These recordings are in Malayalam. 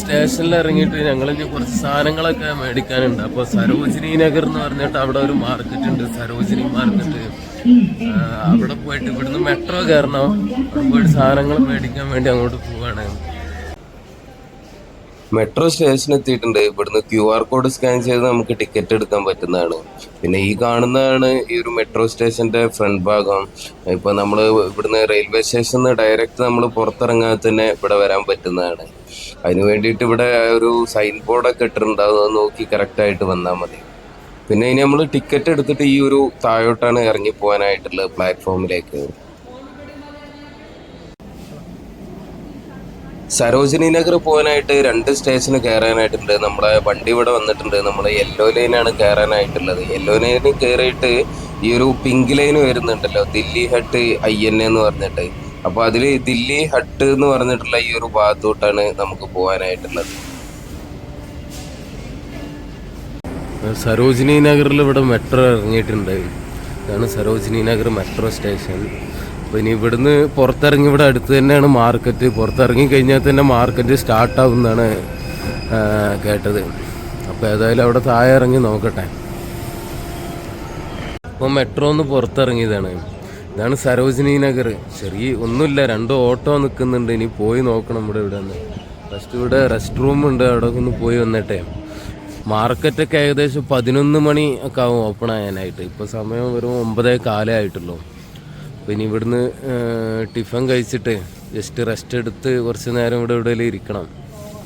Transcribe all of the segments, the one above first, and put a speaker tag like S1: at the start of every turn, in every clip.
S1: സ്റ്റേഷനിൽ ഇറങ്ങിയിട്ട് ഞങ്ങൾ കുറച്ച് സാധനങ്ങളൊക്കെ മേടിക്കാനുണ്ട്. അപ്പോൾ സരോജിനി നഗർ എന്ന് പറഞ്ഞിട്ട് അവിടെ ഒരു മാർക്കറ്റ് ഉണ്ട്. സരോജിനി മാർക്കറ്റ് അവിടെ പോയിട്ട് ഇവിടുന്ന് മെട്രോ കയറണം. അവിടെ പോയിട്ട് സാധനങ്ങൾ മേടിക്കാൻ വേണ്ടി അങ്ങോട്ട് പോവാണ്.
S2: മെട്രോ സ്റ്റേഷൻ എത്തിയിട്ടുണ്ട്. ഇവിടുന്ന് ക്യു ആർ കോഡ് സ്കാൻ ചെയ്ത് നമുക്ക് ടിക്കറ്റ് എടുക്കാൻ പറ്റുന്നതാണ്. പിന്നെ ഈ കാണുന്നതാണ് ഈ ഒരു മെട്രോ സ്റ്റേഷന്റെ ഫ്രണ്ട് ഭാഗം. ഇപ്പൊ നമ്മൾ ഇവിടുന്ന് റെയിൽവേ നിന്ന് ഡയറക്റ്റ് നമ്മൾ പുറത്തിറങ്ങാതെ തന്നെ ഇവിടെ വരാൻ പറ്റുന്നതാണ്. അതിന് വേണ്ടിയിട്ട് ഇവിടെ ഒരു സൈൻ ബോർഡൊക്കെ ഇട്ടിട്ടുണ്ട്. അത് നോക്കി കറക്റ്റ് ആയിട്ട് വന്നാൽ മതി. പിന്നെ ഇനി നമ്മൾ ടിക്കറ്റ് എടുത്തിട്ട് ഈ ഒരു താഴോട്ടാണ് ഇറങ്ങി പോകാനായിട്ടുള്ളത് പ്ലാറ്റ്ഫോമിലേക്ക് സരോജിനി നഗർ പോകാനായിട്ട് രണ്ട് സ്റ്റേഷന് കയറാനായിട്ടുണ്ട്. നമ്മളെ വണ്ടി ഇവിടെ വന്നിട്ടുണ്ട്. നമ്മളെ യെല്ലോ ലൈനാണ് കയറാനായിട്ടുള്ളത്. യെല്ലോ ലൈനിൽ കയറിയിട്ട് ഈ ഒരു പിങ്ക് ലൈൻ വരുന്നുണ്ടല്ലോ. ദില്ലി ഹട്ട് ഐ എൻ എന്ന് പറഞ്ഞിട്ട്. അപ്പൊ അതിൽ ദില്ലി ഹട്ട് എന്ന് പറഞ്ഞിട്ടുള്ള ഈ ഒരു ഭാഗത്തോട്ടാണ് നമുക്ക് പോകാനായിട്ടുള്ളത്.
S1: സരോജിനി നഗറിൽ ഇവിടെ മെട്രോ ഇറങ്ങിയിട്ടുണ്ട്. ഇതാണ് സരോജിനി നഗർ മെട്രോ സ്റ്റേഷൻ അപ്പോൾ ഇനി ഇവിടുന്ന് പുറത്തിറങ്ങി ഇവിടെ അടുത്ത് തന്നെയാണ് മാർക്കറ്റ് പുറത്തിറങ്ങി കഴിഞ്ഞാൽ തന്നെ മാർക്കറ്റ് സ്റ്റാർട്ട് എന്നാണ് ആ, കേട്ടത്. അപ്പോൾ ഏതായാലും അവിടെ താഴെ ഇറങ്ങി നോക്കട്ടെ. അപ്പോൾ മെട്രോ ഒന്ന് പുറത്തിറങ്ങിയതാണ്. ഇതാണ് സരോജിനി നഗർ. ചെറിയ ഒന്നുമില്ല രണ്ട് ഓട്ടോ നിൽക്കുന്നുണ്ട്. ഇനി പോയി നോക്കണം ഇവിടെ ഇവിടെ നിന്ന് ഫസ്റ്റ് ഇവിടെ റെസ്റ്റ് റൂം ഉണ്ട്. അവിടെ ഒന്ന് പോയി വന്നിട്ടേ. മാർക്കറ്റൊക്കെ ഏകദേശം പതിനൊന്ന് മണി ഒക്കെ ആവും ഓപ്പൺ ആയാനായിട്ട്. ഇപ്പോൾ സമയം വെറും ഒമ്പതേ കാലേ ആയിട്ടുള്ളൂ. ഇനി ഇവിടുന്ന് ടിഫൻ കഴിച്ചിട്ട് ജസ്റ്റ് റെസ്റ്റ് എടുത്ത് കുറച്ച് നേരം ഇവിടെ എവിടെയെങ്കിലും ഇരിക്കണം.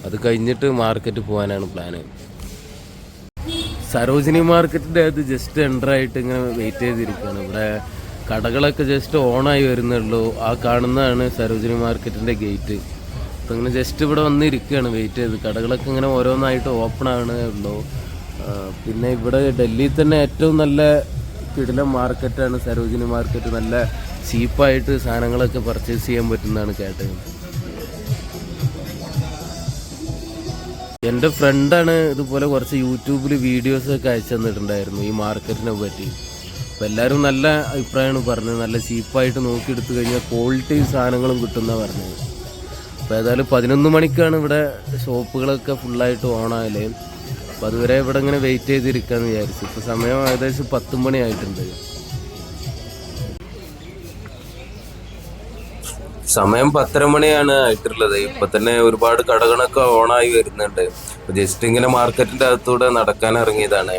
S1: അത് കഴിഞ്ഞിട്ട് മാർക്കറ്റ് പോകാനാണ് പ്ലാന് സരോജിനി മാർക്കറ്റിന്റെ അത് ജസ്റ്റ് എന്റർ ആയിട്ട് ഇങ്ങനെ വെയിറ്റ് ചെയ്തിരിക്കുകയാണ്. ഇവിടെ കടകളൊക്കെ ജസ്റ്റ് ഓണായി വരുന്നുള്ളൂ. ആ കാണുന്നതാണ് സരോജിനി മാർക്കറ്റിന്റെ ഗേറ്റ് അപ്പം ഇങ്ങനെ ജസ്റ്റ് ഇവിടെ വന്നിരിക്കുകയാണ് വെയിറ്റ് ചെയ്ത്. കടകളൊക്കെ ഇങ്ങനെ ഓരോന്നായിട്ട് ഓപ്പൺ ആവണേ ഉള്ളൂ. പിന്നെ ഇവിടെ ഡൽഹിയിൽ തന്നെ ഏറ്റവും നല്ല കിടിലം മാർക്കറ്റാണ് സരോജിനി മാർക്കറ്റ് നല്ല ചീപ്പായിട്ട് സാധനങ്ങളൊക്കെ പർച്ചേസ് ചെയ്യാൻ പറ്റുന്നതാണ് കേട്ടത് എന്റെ ഫ്രണ്ടാണ് ഇതുപോലെ കുറച്ച് യൂട്യൂബിൽ വീഡിയോസ് ഒക്കെ അയച്ചു തന്നിട്ടുണ്ടായിരുന്നു ഈ മാർക്കറ്റിനെ പറ്റി. അപ്പോൾ എല്ലാവരും നല്ല അഭിപ്രായമാണ് പറഞ്ഞത്. നല്ല ചീപ്പായിട്ട് നോക്കിയെടുത്തു കഴിഞ്ഞാൽ ക്വാളിറ്റി സാധനങ്ങളും കിട്ടുന്ന പറഞ്ഞത്. അപ്പോൾ ഏതായാലും പതിനൊന്ന് മണിക്കാണ് ഇവിടെ ഷോപ്പുകളൊക്കെ ഫുള്ളായിട്ട് ഓണായാലേ അപ്പോൾ അതുവരെ ഇവിടെ ഇങ്ങനെ വെയിറ്റ് ചെയ്തിരിക്കാമെന്ന് വിചാരിച്ചു. ഇപ്പോൾ സമയം ഏകദേശം പത്ത് മണി ആയിട്ടുണ്ട്
S2: സമയം പത്തര മണിയാണ് ആയിട്ടുള്ളത്. ഇപ്പൊ തന്നെ ഒരുപാട് കടകളൊക്കെ ഓണായി വരുന്നുണ്ട്. ജസ്റ്റ് ഇങ്ങനെ മാർക്കറ്റിന്റെ അകത്തൂടെ നടക്കാൻ ഇറങ്ങിയതാണ്.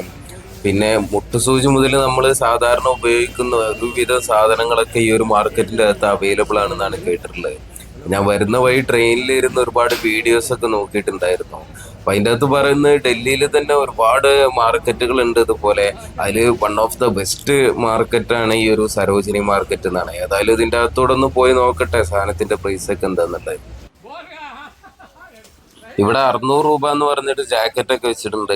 S2: പിന്നെ മുട്ടുസൂചി മുതൽ നമ്മൾ സാധാരണ ഉപയോഗിക്കുന്ന ഒരുവിധ സാധനങ്ങളൊക്കെ ഈ ഒരു മാർക്കറ്റിന്റെ അകത്ത് അവൈലബിൾ ആണെന്നാണ് കേട്ടിട്ടുള്ളത്. ഞാൻ വരുന്ന വഴി ട്രെയിനിൽ ഇരുന്ന് ഒരുപാട് വീഡിയോസ് ഒക്കെ നോക്കിയിട്ടുണ്ടായിരുന്നു. അപ്പൊ അതിന്റെ അകത്ത് പറയുന്നത് ഡൽഹിയിൽ തന്നെ ഒരുപാട് മാർക്കറ്റുകൾ ഉണ്ട് ഇതുപോലെ. അതിൽ വൺ ഓഫ് ദ ബെസ്റ്റ് മാർക്കറ്റാണ് ഈ ഒരു സരോജിനി മാർക്കറ്റ് എന്നാണ്. ഏതായാലും ഇതിന്റെ അകത്തൂടെ ഒന്ന് പോയി നോക്കട്ടെ സാധനത്തിന്റെ പ്രൈസ് ഒക്കെ എന്താന്നുള്ളത്. ഇവിടെ അറുന്നൂറ് രൂപ എന്ന് പറഞ്ഞിട്ട് ജാക്കറ്റ് ഒക്കെ വെച്ചിട്ടുണ്ട്.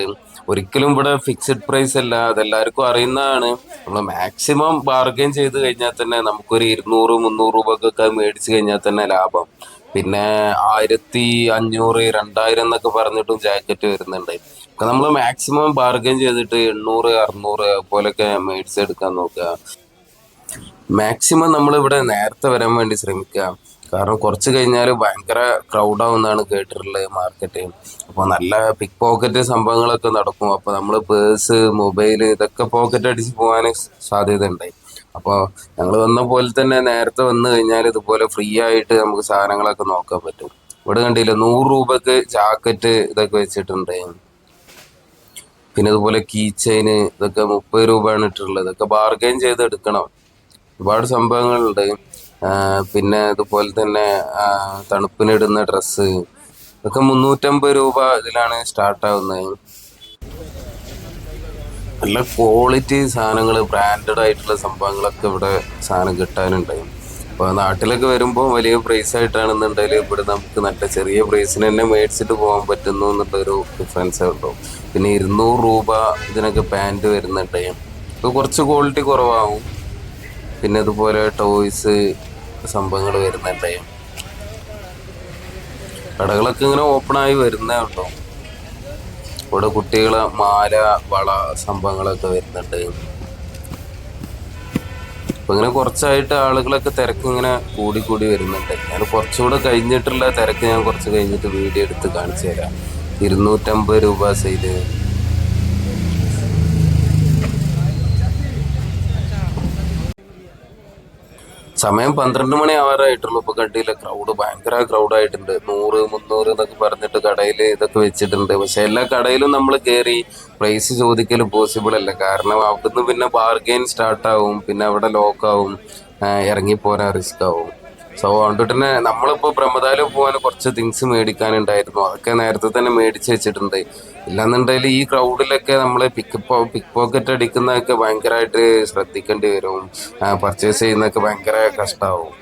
S2: ഒരിക്കലും ഇവിടെ ഫിക്സഡ് പ്രൈസ് അല്ല. അതെല്ലാവർക്കും അറിയുന്നതാണ്. നമ്മൾ മാക്സിമം ബാർഗൈൻ ചെയ്ത് കഴിഞ്ഞാൽ തന്നെ നമുക്കൊരു ഇരുന്നൂറ് മുന്നൂറ് രൂപക്കൊക്കെ മേടിച്ചു കഴിഞ്ഞാൽ തന്നെ ലാഭം. പിന്നെ ആയിരത്തി അഞ്ഞൂറ് രണ്ടായിരം എന്നൊക്കെ പറഞ്ഞിട്ടും ജാക്കറ്റ് വരുന്നുണ്ട്. അപ്പൊ നമ്മൾ മാക്സിമം ബാർഗൻ ചെയ്തിട്ട് എണ്ണൂറ് അറുന്നൂറ് പോലൊക്കെ മേടിച്ചെടുക്കാൻ നോക്കുക. മാക്സിമം നമ്മൾ ഇവിടെ നേരത്തെ വരാൻ വേണ്ടി ശ്രമിക്കുക. കാരണം കുറച്ച് കഴിഞ്ഞാൽ ഭയങ്കര ക്രൗഡ് ആവുന്നതാണ് കേട്ടിട്ടുള്ളത് മാർക്കറ്റ് അപ്പോൾ നല്ല പിക്ക് പോക്കറ്റ് സംഭവങ്ങളൊക്കെ നടക്കും. അപ്പോൾ നമ്മൾ പേഴ്സ് മൊബൈൽ ഇതൊക്കെ പോക്കറ്റ് അടിച്ച് പോകാൻ സാധ്യത ഉണ്ട് അപ്പോൾ ഞങ്ങൾ വന്ന പോലെ തന്നെ നേരത്തെ വന്നു കഴിഞ്ഞാൽ ഇതുപോലെ ഫ്രീ ആയിട്ട് നമുക്ക് സാധനങ്ങളൊക്കെ നോക്കാൻ പറ്റും. ഇവിടെ കണ്ടില്ല നൂറ് രൂപക്ക് ജാക്കറ്റ് ഇതൊക്കെ വെച്ചിട്ടുണ്ട്. പിന്നെ ഇതുപോലെ കീ ചെയിന് ഇതൊക്കെ മുപ്പത് രൂപയാണ് ഇട്ടിട്ടുള്ളത്. ഇതൊക്കെ ബാർഗൈൻ ചെയ്ത് എടുക്കണം. ഒരുപാട് സംഭവങ്ങളുണ്ട്. പിന്നെ ഇതുപോലെ തന്നെ തണുപ്പിനിടുന്ന ഡ്രസ്സ് ഇതൊക്കെ മുന്നൂറ്റമ്പത് രൂപ ഇതിലാണ് സ്റ്റാർട്ട് ആവുന്നത്. നല്ല ക്വാളിറ്റി സാധനങ്ങൾ ബ്രാൻഡഡ് ആയിട്ടുള്ള സംഭവങ്ങളൊക്കെ ഇവിടെ സാധനം കിട്ടാനുണ്ടായി. അപ്പോൾ നാട്ടിലൊക്കെ വരുമ്പോൾ വലിയ പ്രൈസ് ആയിട്ടാണെന്നുണ്ടെങ്കിൽ ഇവിടെ നമുക്ക് നല്ല ചെറിയ പ്രൈസിന് തന്നെ മേടിച്ചിട്ട് പോകാൻ പറ്റുന്നു എന്നുള്ളൊരു ഡിഫറൻസ് ഉള്ളൂ. പിന്നെ ഇരുന്നൂറ് രൂപ ഇതിനൊക്കെ പാന്റ് വരുന്നുണ്ട്. അപ്പോൾ കുറച്ച് ക്വാളിറ്റി കുറവാകും പിന്നെ അതുപോലെ ടോയ്സ് സംഭവങ്ങൾ വരുന്നുണ്ട്. കടകളൊക്കെ ഇങ്ങനെ ഓപ്പൺ ആയി വരുന്നേ ഉള്ളൂ. ഇവിടെ കുട്ടികളെ മാല വള സംഭവങ്ങളൊക്കെ വരുന്നുണ്ട്. അപ്പൊ ഇങ്ങനെ കുറച്ചായിട്ട് ആളുകളൊക്കെ തിരക്ക് ഇങ്ങനെ കൂടി കൂടി വരുന്നുണ്ട്. ഞാൻ കുറച്ചുകൂടെ കഴിഞ്ഞിട്ടുള്ള തിരക്ക് ഞാൻ കുറച്ച് കഴിഞ്ഞിട്ട് വീഡിയോ എടുത്ത് കാണിച്ചു തരാം. ഇരുന്നൂറ്റമ്പത് രൂപ സൈഡ് സമയം പന്ത്രണ്ട് മണി ആവാറായിട്ടുള്ളൂ. ഇപ്പൊ കണ്ടില്ല ക്രൗഡ് ഭയങ്കര ക്രൗഡ് ആയിട്ടുണ്ട്. നൂറ് മുന്നൂറ് എന്നൊക്കെ പറഞ്ഞിട്ട് കടയിൽ ഇതൊക്കെ വെച്ചിട്ടുണ്ട്. പക്ഷെ എല്ലാ കടയിലും നമ്മൾ കയറി പ്രൈസ് ചോദിക്കൽ പോസിബിൾ അല്ല. കാരണം അവിടുന്ന് പിന്നെ ബാർഗെയിൻ സ്റ്റാർട്ടാവും പിന്നെ അവിടെ ലോക്കാവും ഇറങ്ങിപ്പോരാൻ റിസ്ക് ആവും. സോ അതുകൊണ്ട് തന്നെ നമ്മളിപ്പോൾ ബ്രഹ്മതാൽ പോകാൻ കുറച്ച് തിങ്സ് മേടിക്കാനുണ്ടായിരുന്നു. അതൊക്കെ നേരത്തെ തന്നെ മേടിച്ച് വെച്ചിട്ടുണ്ട്. ഇല്ലാന്നുണ്ടെങ്കിൽ ഈ ക്രൗഡിലൊക്കെ നമ്മൾ പിക്ക് പിക്ക് പോക്കറ്റ് അടിക്കുന്നതൊക്കെ ഭയങ്കരമായിട്ട് ശ്രദ്ധിക്കേണ്ടി വരും. പർച്ചേസ് ചെയ്യുന്നതൊക്കെ ഭയങ്കര കഷ്ടമാവും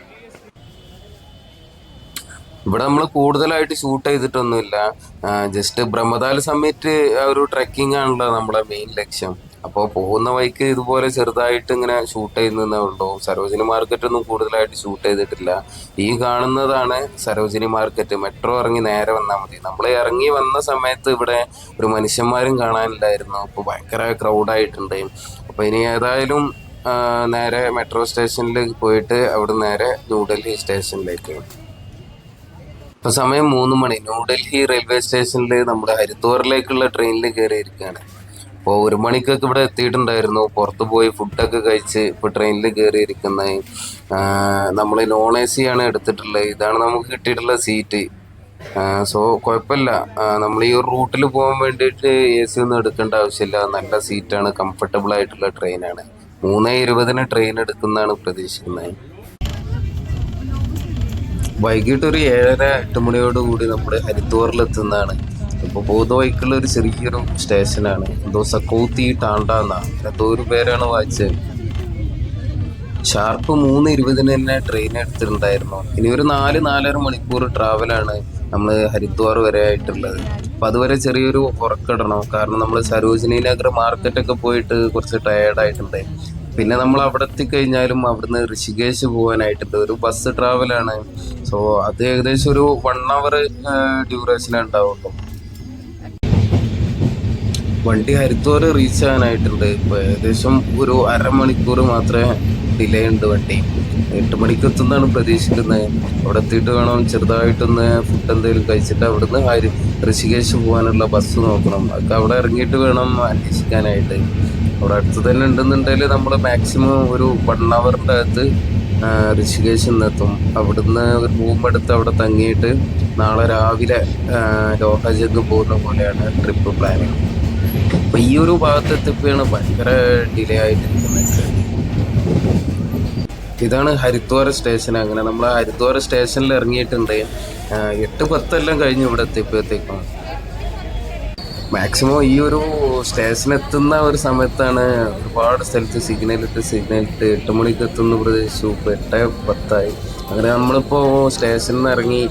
S2: ഇവിടെ നമ്മൾ കൂടുതലായിട്ട് ഷൂട്ട് ചെയ്തിട്ടൊന്നുമില്ല. ജസ്റ്റ് ബ്രഹ്മതാൽ സമ്മിറ്റ് ഒരു ട്രക്കിംഗ് ആണല്ലോ നമ്മളെ മെയിൻ ലക്ഷ്യം. അപ്പോൾ പോകുന്ന വഴിക്ക് ഇതുപോലെ ചെറുതായിട്ട് ഇങ്ങനെ ഷൂട്ട് ചെയ്യുന്നതേ ഉള്ളൂ. സരോജിനി മാർക്കറ്റ് ഒന്നും കൂടുതലായിട്ട് ഷൂട്ട് ചെയ്തിട്ടില്ല. ഈ കാണുന്നതാണ് സരോജിനി മാർക്കറ്റ് മെട്രോ ഇറങ്ങി നേരെ വന്നാൽ മതി. നമ്മൾ ഇറങ്ങി വന്ന സമയത്ത് ഇവിടെ ഒരു മനുഷ്യന്മാരും കാണാനില്ലായിരുന്നു. അപ്പോൾ ഭയങ്കര ക്രൗഡായിട്ടുണ്ട് അപ്പോൾ ഇനി ഏതായാലും നേരെ മെട്രോ സ്റ്റേഷനിൽ പോയിട്ട് അവിടെ നേരെ ന്യൂഡൽഹി സ്റ്റേഷനിലേക്ക് ഇപ്പൊ സമയം മൂന്ന് മണി. ന്യൂഡൽഹി റെയിൽവേ സ്റ്റേഷനിൽ നമ്മുടെ ഹരിദ്വാറിലേക്കുള്ള ട്രെയിനിൽ കയറിയിരിക്കുകയാണ് അപ്പോൾ ഒരു മണിക്കൊക്കെ ഇവിടെ എത്തിയിട്ടുണ്ടായിരുന്നു. പുറത്ത് പോയി ഫുഡൊക്കെ കഴിച്ച് ഇപ്പോൾ ട്രെയിനിൽ കയറിയിരിക്കുന്ന നമ്മൾ നോൺ എ സി ആണ് എടുത്തിട്ടുള്ളത് ഇതാണ് നമുക്ക് കിട്ടിയിട്ടുള്ള സീറ്റ് സോ കുഴപ്പമില്ല. നമ്മൾ ഈ ഒരു റൂട്ടിൽ പോകാൻ വേണ്ടിയിട്ട് എ സി ഒന്നും എടുക്കേണ്ട ആവശ്യമില്ല. നല്ല സീറ്റാണ് കംഫർട്ടബിൾ ആയിട്ടുള്ള ട്രെയിനാണ് മൂന്ന് ഇരുപതിന് ട്രെയിൻ എടുക്കുന്നതാണ് പ്രതീക്ഷിക്കുന്നത് വൈകിട്ട് ഒരു ഏഴര എട്ട് മണിയോടുകൂടി നമ്മൾ ഹരിദ്വാറിൽ എത്തുന്നതാണ് ഇപ്പോൾ ബോധവൈക്കുള്ള ഒരു ചെറിയൊരു സ്റ്റേഷനാണ്. എന്തോ സക്കോത്തി ടാണ്ട എന്നാണ് എന്തോ ഒരു പേരാണ് വായിച്ചത്. ഷാർപ്പ് മൂന്ന് ഇരുപതിന് തന്നെ ട്രെയിൻ എടുത്തിട്ടുണ്ടായിരുന്നു. ഇനി ഒരു നാല് നാലര മണിക്കൂർ ട്രാവലാണ് നമ്മൾ ഹരിദ്വാർ വരെ ആയിട്ടുള്ളത്. അപ്പം അതുവരെ ചെറിയൊരു ഉറക്കിടണം കാരണം നമ്മൾ സരോജിനി നഗർ മാർക്കറ്റൊക്കെ പോയിട്ട് കുറച്ച് ടയേർഡായിട്ടുണ്ട് പിന്നെ നമ്മൾ അവിടെ എത്തിക്കഴിഞ്ഞാലും അവിടുന്ന് ഋഷികേശ് പോകാനായിട്ടുണ്ട് ഒരു ബസ് ട്രാവലാണ് സോ അത് ഏകദേശം ഒരു വൺ അവർ ഡ്യൂറേഷനേ ഉണ്ടാവുള്ളൂ വണ്ടി ഹരിദ്വാർ റീച്ച് ആകാനായിട്ടുണ്ട്. ഇപ്പോൾ ഏകദേശം ഒരു അരമണിക്കൂർ മാത്രമേ ഡിലേ ഉണ്ട് വണ്ടി. എട്ട് മണിക്ക് എത്തുന്നതാണ് പ്രതീക്ഷിക്കുന്നത്. അവിടെ എത്തിയിട്ട് വേണം ചെറുതായിട്ടൊന്ന് ഫുഡ് എന്തെങ്കിലും കഴിച്ചിട്ട് അവിടുന്ന് ഹരി ഋഷികേശ് പോകാനുള്ള ബസ് നോക്കണം. അതൊക്കെ അവിടെ ഇറങ്ങിയിട്ട് വേണം അന്വേഷിക്കാനായിട്ട്. അവിടെ അടുത്ത് തന്നെ ഉണ്ടെന്നുണ്ടെങ്കിൽ നമ്മൾ മാക്സിമം ഒരു വൺ അവറിന്റെ അകത്ത് ഋഷികേശ് നിന്നെത്തും അവിടുന്ന് ഒരു റൂം എടുത്ത് അവിടെ തങ്ങിയിട്ട് നാളെ രാവിലെ ലോഹജഗ് പോകുന്ന പോലെയാണ് ട്രിപ്പ് പ്ലാനിങ് അപ്പൊ ഈ ഒരു ഭാഗത്ത് എത്തിപ്പോയാണ് ഭയങ്കര ഡിലേ ആയിട്ടിരിക്കുന്നത്. ഇതാണ് ഹരിദ്വാര സ്റ്റേഷൻ അങ്ങനെ നമ്മൾ ഹരിദ്വാര സ്റ്റേഷനിൽ ഇറങ്ങിയിട്ടുണ്ട്. എട്ട് പത്തെല്ലാം കഴിഞ്ഞ് ഇവിടെ എത്തിയപ്പോഴത്തേക്കും. മാക്സിമം ഈ ഒരു സ്റ്റേഷൻ എത്തുന്ന ഒരു സമയത്താണ് ഒരുപാട് സ്ഥലത്ത് സിഗ്നൽ ഇട്ട് സിഗ്നൽ ഇട്ട് എട്ട് മണിക്ക് എത്തുന്ന പ്രദേശിച്ചു ഇപ്പോൾ എട്ട് പത്തായി. അങ്ങനെ നമ്മളിപ്പോൾ സ്റ്റേഷനിൽ നിന്ന് ഇറങ്ങി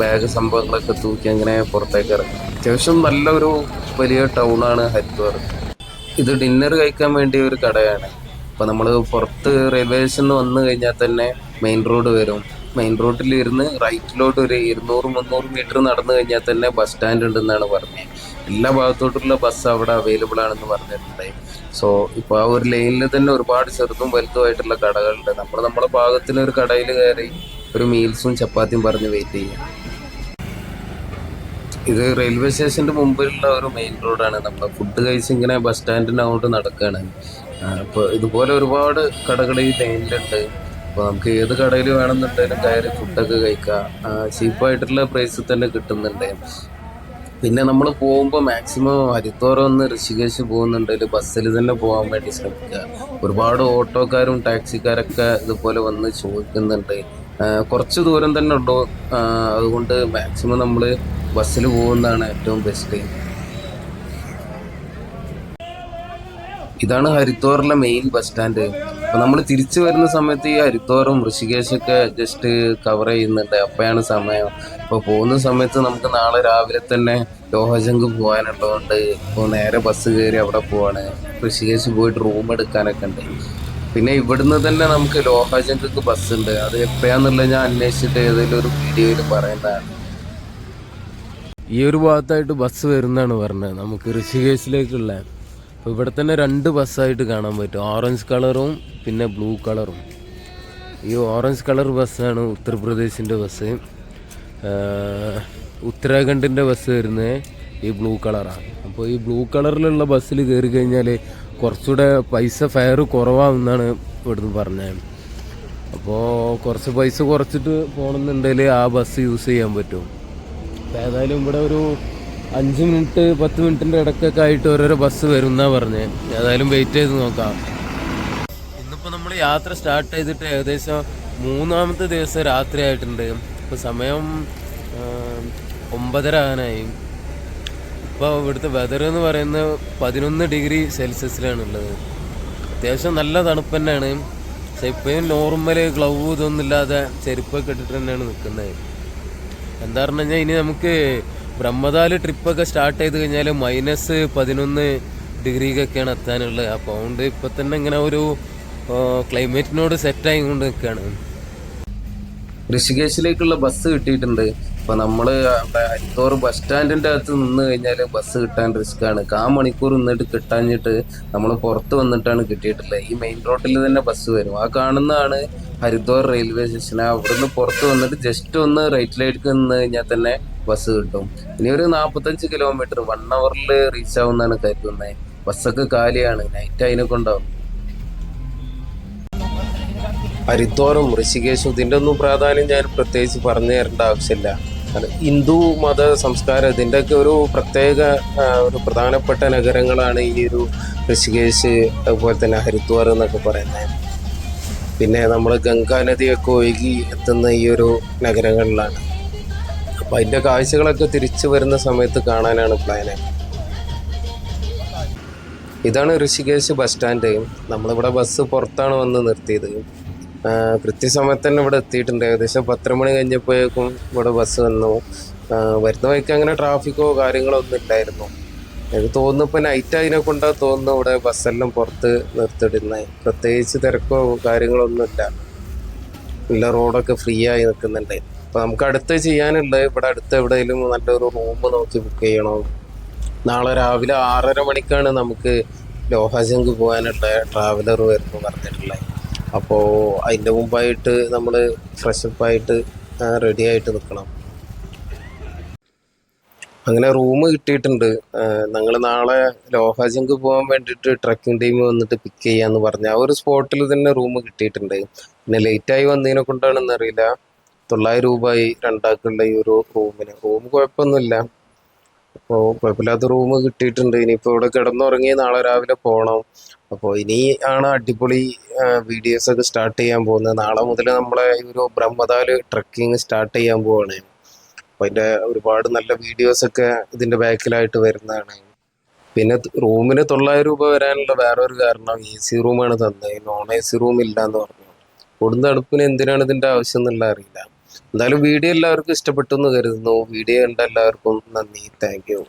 S2: ബാഗ് സംഭവങ്ങളൊക്കെ തൂക്കി അങ്ങനെ പുറത്തേക്ക് ഇറങ്ങി. അത്യാവശ്യം നല്ലൊരു വലിയ ടൗണാണ് ഹരിദ്വാർ. ഇത് ഡിന്നർ കഴിക്കാൻ വേണ്ടിയ ഒരു കടയാണ്. അപ്പോൾ നമ്മൾ പുറത്ത് റെയിൽവേ സ്റ്റേഷനിൽ വന്നു കഴിഞ്ഞാൽ തന്നെ മെയിൻ റോഡ് വരും. മെയിൻ റോഡിൽ ഇരുന്ന് റൈറ്റിലോട്ട് ഒരു ഇരുന്നൂറ് മുന്നൂറ് മീറ്റർ നടന്നു കഴിഞ്ഞാൽ തന്നെ ബസ് സ്റ്റാൻഡ് ഉണ്ടെന്നാണ് പറഞ്ഞത്. എല്ലാ ഭാഗത്തോട്ടുള്ള ബസ് അവിടെ അവൈലബിൾ ആണെന്ന് പറഞ്ഞിട്ടുണ്ടായി സോ ഇപ്പോൾ ആ ഒരു ലൈനിൽ തന്നെ ഒരുപാട് ചെറുതും വലുതുമായിട്ടുള്ള കടകളുണ്ട്. നമ്മൾ നമ്മുടെ ഭാഗത്തിന് ഒരു കടയിൽ കയറി ഒരു മീൽസും ചപ്പാത്തിയും പറഞ്ഞ് വെയിറ്റ് ചെയ്യാം. ഇത് റെയിൽവേ സ്റ്റേഷന്റെ മുമ്പിലുള്ള ഒരു മെയിൻ റോഡാണ് നമ്മൾ ഫുഡ് കഴിച്ച് ഇങ്ങനെ ബസ് സ്റ്റാൻഡിന്റെ അങ്ങോട്ട് നടക്കുകയാണ് അപ്പോൾ ഇതുപോലെ ഒരുപാട് കടകൾ ഈ ലൈനിലുണ്ട് അപ്പോൾ നമുക്ക് ഏത് കടയിൽ വേണമെന്നുണ്ടെങ്കിലും കയറി ഫുഡൊക്കെ കഴിക്കാം. ചീപ്പായിട്ടുള്ള പ്രൈസിൽ തന്നെ കിട്ടുന്നുണ്ട്. പിന്നെ നമ്മൾ പോകുമ്പോൾ മാക്സിമം ഹരിദ്വാരം ഒന്ന് ഋഷികേശ് പോകുന്നുണ്ടെങ്കിൽ ബസ്സിൽ തന്നെ പോകാൻ വേണ്ടി ശ്രമിക്കുക. ഒരുപാട് ഓട്ടോക്കാരും ടാക്സിക്കാരൊക്കെ ഇതുപോലെ വന്ന് ചോദിക്കുന്നുണ്ട്. കുറച്ച് ദൂരം തന്നെ ആ, അതുകൊണ്ട് മാക്സിമം നമ്മൾ ബസ്സിൽ പോകുന്നതാണ് ഏറ്റവും ബെസ്റ്റ് ഇതാണ് ഹരിദ്വാറിലെ മെയിൻ ബസ് സ്റ്റാൻഡ് അപ്പൊ നമ്മൾ തിരിച്ചു വരുന്ന സമയത്ത് ഈ ഹരിദ്വാറും ഋഷികേശൊക്കെ ജസ്റ്റ് കവർ ചെയ്യുന്നുണ്ട്. അപ്പോഴാണ് സമയം. അപ്പോൾ പോകുന്ന സമയത്ത് നമുക്ക് നാളെ രാവിലെ തന്നെ ലോഹജങ്ക് പോകാനുള്ളതുകൊണ്ട് ഇപ്പോൾ നേരെ ബസ് കയറി അവിടെ പോവാണ്. ഋഷികേശ് പോയിട്ട് റൂം എടുക്കാനൊക്കെ ഉണ്ട്. പിന്നെ ഇവിടുന്ന് തന്നെ നമുക്ക് ലോഹജങ്ക് ബസ് ഉണ്ട്. അത് എപ്പോഴാന്നുള്ളത് ഞാൻ അന്വേഷിച്ചിട്ട് ഏതെങ്കിലും ഒരു വീഡിയോയിൽ പറയുന്നതാണ്
S1: ഈ ഒരു ഭാഗത്തായിട്ട് ബസ് വരുന്നതാണ് പറഞ്ഞത്. നമുക്ക് ഋഷികേശിലേക്കുള്ള. അപ്പോൾ ഇവിടെ തന്നെ രണ്ട് ബസ്സായിട്ട് കാണാൻ പറ്റും. ഓറഞ്ച് കളറും പിന്നെ ബ്ലൂ കളറും ഈ ഓറഞ്ച് കളർ ബസ്സാണ് ഉത്തർപ്രദേശിന്റെ ബസ് ഉത്തരാഖണ്ഡിന്റെ ബസ് വരുന്നത് ഈ ബ്ലൂ കളറാണ് അപ്പോൾ ഈ ബ്ലൂ കളറിലുള്ള ബസ്സിൽ കയറി കഴിഞ്ഞാൽ കുറച്ചുകൂടെ പൈസ ഫെയർ കുറവാണെന്നാണ് ഇവിടുന്ന് പറഞ്ഞത് അപ്പോൾ കുറച്ച് പൈസ കുറച്ചിട്ട് പോകണമെന്നുണ്ടെങ്കിൽ ആ ബസ് യൂസ് ചെയ്യാൻ പറ്റും. അപ്പോൾ ഏതായാലും ഇവിടെ ഒരു അഞ്ച് മിനിറ്റ് പത്ത് മിനിറ്റിന്റെ ഇടയ്ക്കൊക്കെ ആയിട്ട് ഓരോരോ ബസ് വരും എന്നാണ് പറഞ്ഞത് ഏതായാലും വെയിറ്റ് ചെയ്ത് നോക്കാം. ഇന്നിപ്പോൾ നമ്മൾ യാത്ര സ്റ്റാർട്ട് ചെയ്തിട്ട് ഏകദേശം മൂന്നാമത്തെ ദിവസം രാത്രി ആയിട്ടുണ്ട് ഇപ്പോൾ സമയം ഒമ്പതര ആകാനായി. ഇപ്പോൾ ഇവിടുത്തെ വെതർ എന്ന് പറയുന്നത് പതിനൊന്ന് ഡിഗ്രി സെൽഷ്യസിലാണ് ഉള്ളത് അത്യാവശ്യം നല്ല തണുപ്പ് തന്നെയാണ്. പക്ഷെ ഇപ്പോഴും നോർമൽ ഗ്ലൗ ഇതൊന്നും ഇല്ലാതെ ചെരുപ്പൊക്കെ ഇട്ടിട്ട് തന്നെയാണ് നിൽക്കുന്നത് എന്താ പറഞ്ഞു കഴിഞ്ഞാൽ ഇനി നമുക്ക് ബ്രഹ്മദാൽ ട്രിപ്പൊക്കെ സ്റ്റാർട്ട് ചെയ്ത് കഴിഞ്ഞാൽ മൈനസ് പതിനൊന്ന് ഡിഗ്രിക്കൊക്കെയാണ് എത്താനുള്ളത്. അപ്പോൾ അതുകൊണ്ട് ഇപ്പം തന്നെ ഇങ്ങനെ ഒരു ക്ലൈമറ്റിനോട് സെറ്റായി കൊണ്ട് നിൽക്കുകയാണ്
S2: ഋഷികേശിലേക്കുള്ള ബസ് കിട്ടിയിട്ടുണ്ട്. അപ്പൊ നമ്മൾ അവിടെ അരിത്തോറ് ബസ് സ്റ്റാൻഡിന്റെ അകത്ത് നിന്ന് കഴിഞ്ഞാൽ ബസ് കിട്ടാൻ റിസ്ക് ആണ്. കാ മണിക്കൂർ നിന്നിട്ട് കിട്ടാഞ്ഞിട്ട് നമ്മൾ പുറത്ത് വന്നിട്ടാണ് കിട്ടിയിട്ടുള്ളത്. ഈ മെയിൻ റോഡിൽ തന്നെ ബസ് വരും. ആ കാണുന്നതാണ് ഹരിദ്വാർ റെയിൽവേ സ്റ്റേഷൻ അവിടുന്ന് പുറത്ത് വന്നിട്ട് ജസ്റ്റ് ഒന്ന് റൈറ്റിലേക്ക് നിന്ന് കഴിഞ്ഞാൽ തന്നെ ബസ് കിട്ടും. ഇനി ഒരു നാൽപ്പത്തഞ്ച് കിലോമീറ്റർ വൺ അവറിൽ റീച്ച് ആവുമെന്നാണ് കരുതുന്നത് ബസ്സൊക്കെ കാലിയാണ്. നൈറ്റ് അതിനെ കൊണ്ടാവും. ഹരിദ്വാറും ഋഷികേശും ഇതിന്റെ ഒന്നും പ്രാധാന്യം ഞാൻ പ്രത്യേകിച്ച് പറഞ്ഞു തരേണ്ട ആവശ്യമില്ല. ഹിന്ദു മത സംസ്കാരം ഇതിന്റെയൊക്കെ ഒരു പ്രത്യേക ഒരു പ്രധാനപ്പെട്ട നഗരങ്ങളാണ് ഈ ഒരു ഋഷികേശ് അതുപോലെ തന്നെ ഹരിദ്വാർ എന്നൊക്കെ പറയുന്നത്. പിന്നെ നമ്മൾ ഗംഗാ നദിയൊക്കെ ഒഴുകി എത്തുന്ന ഈ ഒരു നഗരങ്ങളിലാണ്. അപ്പം അതിന്റെ കാഴ്ചകളൊക്കെ തിരിച്ചു വരുന്ന സമയത്ത് കാണാനാണ് പ്ലാന് ഇതാണ് ഋഷികേശ് ബസ് സ്റ്റാൻഡ്. നമ്മളിവിടെ ബസ് പുറത്താണ് വന്ന് നിർത്തിയത്. കൃത്യസമയത്ത് തന്നെ ഇവിടെ എത്തിയിട്ടുണ്ട്. ഏകദേശം പത്തര മണി കഴിഞ്ഞപ്പോഴേക്കും ഇവിടെ ബസ് വന്നു. വരുന്ന വഴിക്ക് അങ്ങനെ ട്രാഫിക്കോ കാര്യങ്ങളോ ഒന്നും ഇല്ലായിരുന്നു. എനിക്ക് തോന്നുന്നു ഇപ്പം നൈറ്റ് അതിനെ കൊണ്ടാ തോന്നുന്നു ഇവിടെ ബസ്സെല്ലാം പുറത്ത് നിർത്തിയിടുന്നത് പ്രത്യേകിച്ച് തിരക്കോ കാര്യങ്ങളോ ഇല്ല. ഇല്ല റോഡൊക്കെ ഫ്രീ ആയി നിൽക്കുന്നുണ്ട്. അപ്പോൾ നമുക്ക് അടുത്ത് ചെയ്യാനുണ്ട് ഇവിടെ അടുത്ത് എവിടെയെങ്കിലും നല്ലൊരു റൂം നോക്കി ബുക്ക് ചെയ്യണം? നാളെ രാവിലെ ആറര മണിക്കാണ് നമുക്ക് ലോഹാജങ്ക് പോകാനുള്ള ട്രാവലർ വരുന്നു പറഞ്ഞിട്ടുള്ളത്. അപ്പോൾ അതിന്റെ മുമ്പായിട്ട് നമ്മൾ ഫ്രഷപ്പായിട്ട് റെഡി ആയിട്ട് നിൽക്കണം അങ്ങനെ റൂം കിട്ടിയിട്ടുണ്ട്. ഞങ്ങൾ നാളെ ലോഹാജങ്ക് പോകാൻ വേണ്ടിയിട്ട് ട്രക്കിംഗ് ടീം വന്നിട്ട് പിക്ക് ചെയ്യാന്ന് പറഞ്ഞ. ആ ഒരു സ്പോട്ടിൽ തന്നെ റൂം കിട്ടിയിട്ടുണ്ട്. പിന്നെ ലേറ്റായി വന്നതിനെ കൊണ്ടാണെന്ന് അറിയില്ല. തൊള്ളായിരം രൂപയായി രണ്ടാക്കുള്ള ഈ ഒരു റൂമിന് റൂം കുഴപ്പമൊന്നുമില്ല. അപ്പോൾ കുഴപ്പമില്ലാത്ത റൂം കിട്ടിയിട്ടുണ്ട്. ഇനിയിപ്പോൾ ഇവിടെ കിടന്നുറങ്ങി നാളെ രാവിലെ പോകണം അപ്പോൾ ഇനി ആണ് അടിപൊളി വീഡിയോസ് ഒക്കെ സ്റ്റാർട്ട് ചെയ്യാൻ പോകുന്നത്. നാളെ മുതൽ നമ്മളെ ഒരു ബ്രഹ്മതാൽ ട്രക്കിംഗ് സ്റ്റാർട്ട് ചെയ്യാൻ പോവാണ്. അപ്പോൾ അതിന്റെ ഒരുപാട് നല്ല വീഡിയോസ് ഒക്കെ ഇതിന്റെ ബാക്കിലായിട്ട് വരുന്നതാണ്. പിന്നെ റൂമിന് തൊള്ളായിരം രൂപ വരാനുള്ള വേറൊരു കാരണം എ സി റൂമാണ് തന്നത്. നോൺ എ സി റൂം ഇല്ല എന്ന് പറഞ്ഞു. കൊടുന്ന തണുപ്പിന് എന്തിനാണ് ഇതിന്റെ ആവശ്യം എന്നുള്ള അറിയില്ല. എന്തായാലും വീഡിയോ എല്ലാവർക്കും ഇഷ്ടപ്പെട്ടു എന്ന് കരുതുന്നു. വീഡിയോ കണ്ട എല്ലാവർക്കും നന്ദി. Thank you